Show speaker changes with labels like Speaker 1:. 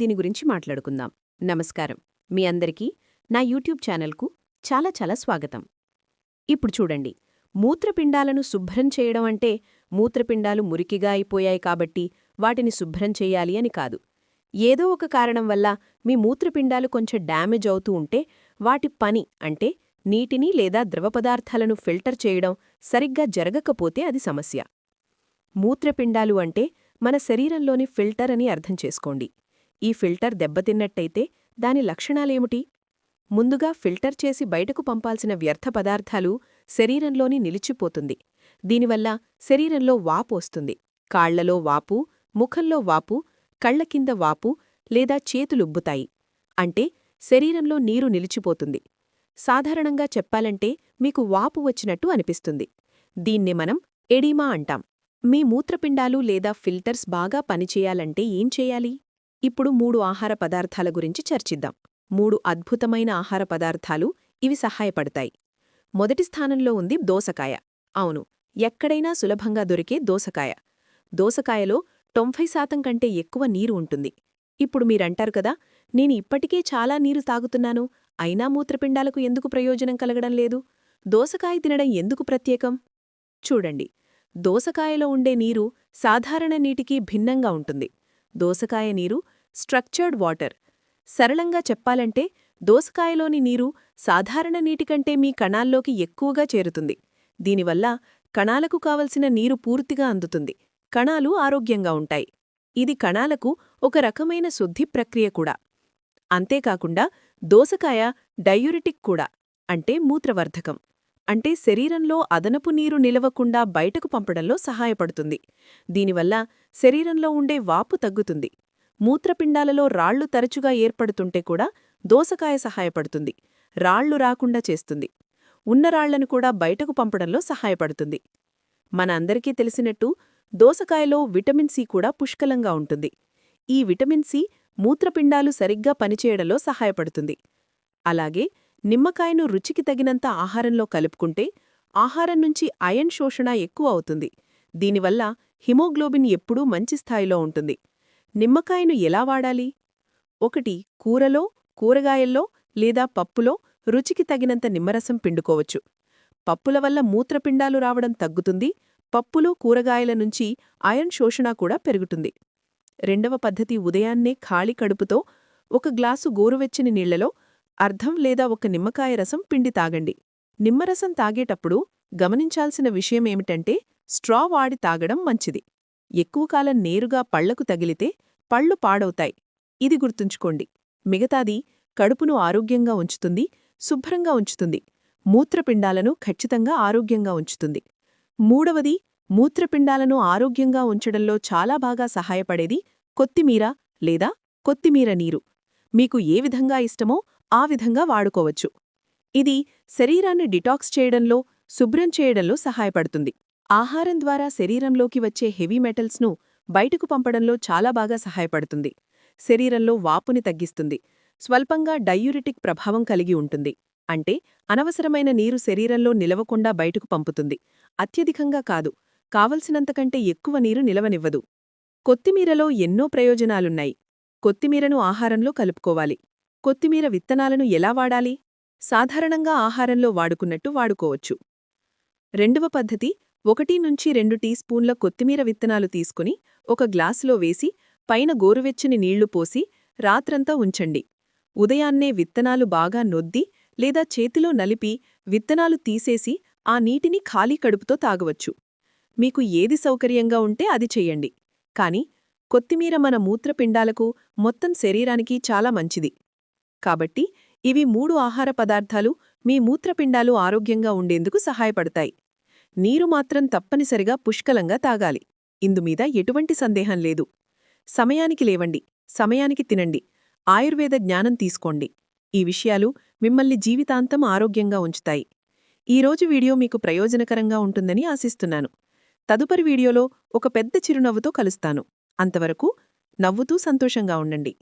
Speaker 1: దీని గురించి మాట్లాడుకుందాం. నమస్కారం. మీ అందరికీ నా యూట్యూబ్ ఛానల్కు చాలా చాలా స్వాగతం. ఇప్పుడు చూడండి. మూత్రపిండాలను శుభ్రం చేయడం అంటే మూత్రపిండాలు మురికిగా అయిపోయాయి కాబట్టి వాటిని శుభ్రం చెయ్యాలి అని కాదు. ఏదో ఒక కారణం వల్ల మీ మూత్రపిండాలు కొంచెం డ్యామేజ్ అవుతూ ఉంటే వాటి పని అంటే నీటిని లేదా ద్రవపదార్థాలను ఫిల్టర్ చేయడం సరిగ్గా జరగకపోతే అది సమస్య. మూత్రపిండాలు అంటే మన శరీరంలోని ఫిల్టర్ అని అర్థం చేసుకోండి. ఈ ఫిల్టర్ దెబ్బతిన్నట్టయితే దాని లక్షణాలేమిటి? ముందుగా ఫిల్టర్ చేసి బయటకు పంపాల్సిన వ్యర్థ పదార్థాలు శరీరంలోని నిలిచిపోతుంది. దీనివల్ల శరీరంలో వాపు వస్తుంది. కాళ్ళలో వాపు ముఖంలో వాపు కళ్ళ కింద వాపు లేదా చేతులుబ్బుతాయి అంటే శరీరంలో నీరు నిలిచిపోతుంది. సాధారణంగా చెప్పాలంటే మీకు వాపు వచ్చినట్టు అనిపిస్తుంది. దీన్ని మనం ఎడీమా అంటాం. మీ మూత్రపిండాలు లేదా ఫిల్టర్స్ బాగా పనిచేయాలంటే ఏం చేయాలి? ఇప్పుడు మూడు ఆహార పదార్థాల గురించి చర్చిద్దాం. మూడు అద్భుతమైన ఆహార పదార్థాలు ఇవి సహాయపడతాయి. మొదటి స్థానంలో ఉంది దోసకాయ. అవును ఎక్కడైనా సులభంగా దొరికే దోసకాయ. దోసకాయలో తొంభై శాతం కంటే ఎక్కువ నీరు ఉంటుంది. ఇప్పుడు మీరంటారు కదా నేను ఇప్పటికే చాలా నీరు తాగుతున్నాను అయినా మూత్రపిండాలకు ఎందుకు ప్రయోజనం కలగడం లేదు? దోసకాయ తినడం ఎందుకు ప్రత్యేకం? చూడండి దోసకాయలో ఉండే నీరు సాధారణ నీటికి భిన్నంగా ఉంటుంది. దోసకాయ నీరు స్ట్రక్చర్డ్ వాటర్. సరళంగా చెప్పాలంటే దోసకాయలోని నీరు సాధారణ నీటికంటే మీ కణాల్లోకి ఎక్కువగా చేరుతుంది. దీనివల్ల కణాలకు కావలసిన నీరు పూర్తిగా అందుతుంది. కణాలు ఆరోగ్యంగా ఉంటాయి. ఇది కణాలకు ఒక రకమైన శుద్ధి ప్రక్రియ కూడా. అంతేకాకుండా దోసకాయ డయూరిటిక్ కూడా అంటే మూత్రవర్ధకం. అంటే శరీరంలో అదనపు నీరు నిలవకుండా బయటకు పంపడంలో సహాయపడుతుంది. దీనివల్ల శరీరంలో ఉండే వాపు తగ్గుతుంది. మూత్రపిండాలలో రాళ్ళు తరచుగా ఏర్పడుతుంటే కూడా దోసకాయ సహాయపడుతుంది. రాళ్ళు రాకుండా చేస్తుంది. ఉన్న రాళ్ళను కూడా బయటకు పంపడంలో సహాయపడుతుంది. మన అందరికీ తెలిసినట్టు దోసకాయలో విటమిన్ సి కూడా పుష్కలంగా ఉంటుంది. ఈ విటమిన్ సి మూత్రపిండాలు సరిగ్గా పనిచేయడంలో సహాయపడుతుంది. అలాగే నిమ్మకాయను రుచికి తగినంత ఆహారంలో కలుపుకుంటే ఆహారం నుంచి అయన్ శోషణ ఎక్కువ అవుతుంది. దీనివల్ల హిమోగ్లోబిన్ ఎప్పుడూ మంచి స్థాయిలో ఉంటుంది. నిమ్మకాయను ఎలా వాడాలి? ఒకటి కూరలో కూరగాయల్లో లేదా పప్పులో రుచికి తగినంత నిమ్మరసం పిండుకోవచ్చు. పప్పుల వల్ల మూత్రపిండాలు రావడం తగ్గుతుంది. పప్పులు కూరగాయల నుంచి అయన్ శోషణ కూడా పెరుగుతుంది. రెండవ పద్ధతి ఉదయాన్నే ఖాళీ కడుపుతో ఒక గ్లాసు గోరువెచ్చని నీళ్ళలో అర్ధం లేదా ఒక నిమ్మకాయ రసం పిండి తాగండి. నిమ్మరసం తాగేటప్పుడు గమనించాల్సిన విషయమేమిటంటే స్ట్రా వాడి తాగడం మంచిది. ఎక్కువ కాలం నేరుగా పళ్ళకు తగిలితే పళ్ళు పాడవుతాయి. ఇది గుర్తుంచుకోండి. మిగతాది కడుపును ఆరోగ్యంగా ఉంచుతుంది శుభ్రంగా ఉంచుతుంది. మూత్రపిండాలను ఖచ్చితంగా ఆరోగ్యంగా ఉంచుతుంది. మూడవది మూత్రపిండాలను ఆరోగ్యంగా ఉంచడంలో చాలా బాగా సహాయపడేది కొత్తిమీర లేదా కొత్తిమీర నీరు. మీకు ఏ విధంగా ఇష్టమో ఆ విధంగా వాడుకోవచ్చు. ఇది శరీరాన్ని డిటాక్స్ చేయడంలో శుభ్రం చేయడంలో సహాయపడుతుంది. ఆహారం ద్వారా శరీరంలోకి వచ్చే హెవీ మెటల్స్ను బయటకు పంపడంలో చాలా బాగా సహాయపడుతుంది. శరీరంలో వాపుని తగ్గిస్తుంది. స్వల్పంగా డయూరిటిక్ ప్రభావం కలిగి ఉంటుంది. అంటే అనవసరమైన నీరు శరీరంలో నిలవకుండా బయటకు పంపుతుంది. అత్యధికంగా కాదు కావలసినంతకంటే ఎక్కువ నీరు నిలవనివ్వదు. కొత్తిమీరలో ఎన్నో ప్రయోజనాలున్నాయి. కొత్తిమీరను ఆహారంలో కలుపుకోవాలి. కొత్తిమీర విత్తనాలను ఎలా వాడాలి? సాధారణంగా ఆహారంలో వాడుకున్నట్టు వాడుకోవచ్చు. రెండవ పద్ధతి ఒకటి నుంచి రెండు టీ స్పూన్ల కొత్తిమీర విత్తనాలు తీసుకుని ఒక గ్లాసులో వేసి పైన గోరువెచ్చని నీళ్ళు పోసి రాత్రంతా ఉంచండి. ఉదయాన్నే విత్తనాలు బాగా నొద్ది లేదా చేతిలో నలిపి విత్తనాలు తీసేసి ఆ నీటిని ఖాళీ కడుపుతో తాగవచ్చు. మీకు ఏది సౌకర్యంగా ఉంటే అది చెయ్యండి కాని కొత్తిమీర మన మూత్రపిండాలకు మొత్తం శరీరానికి చాలా మంచిది. కాబట్టి ఇవి మూడు ఆహార పదార్థాలు మీ మూత్రపిండాలు ఆరోగ్యంగా ఉండేందుకు సహాయపడతాయి. నీరు మాత్రం తప్పనిసరిగా పుష్కలంగా తాగాలి. ఇందుమీద ఎటువంటి సందేహం లేదు. సమయానికి లేవండి. సమయానికి తినండి. ఆయుర్వేద జ్ఞానం తీసుకోండి. ఈ విషయాలు మిమ్మల్ని జీవితాంతం ఆరోగ్యంగా ఉంచుతాయి. ఈరోజు వీడియో మీకు ప్రయోజనకరంగా ఉంటుందని ఆశిస్తున్నాను. తదుపరి వీడియోలో ఒక పెద్ద చిరునవ్వుతో కలుస్తాను. అంతవరకు నవ్వుతూ సంతోషంగా ఉండండి.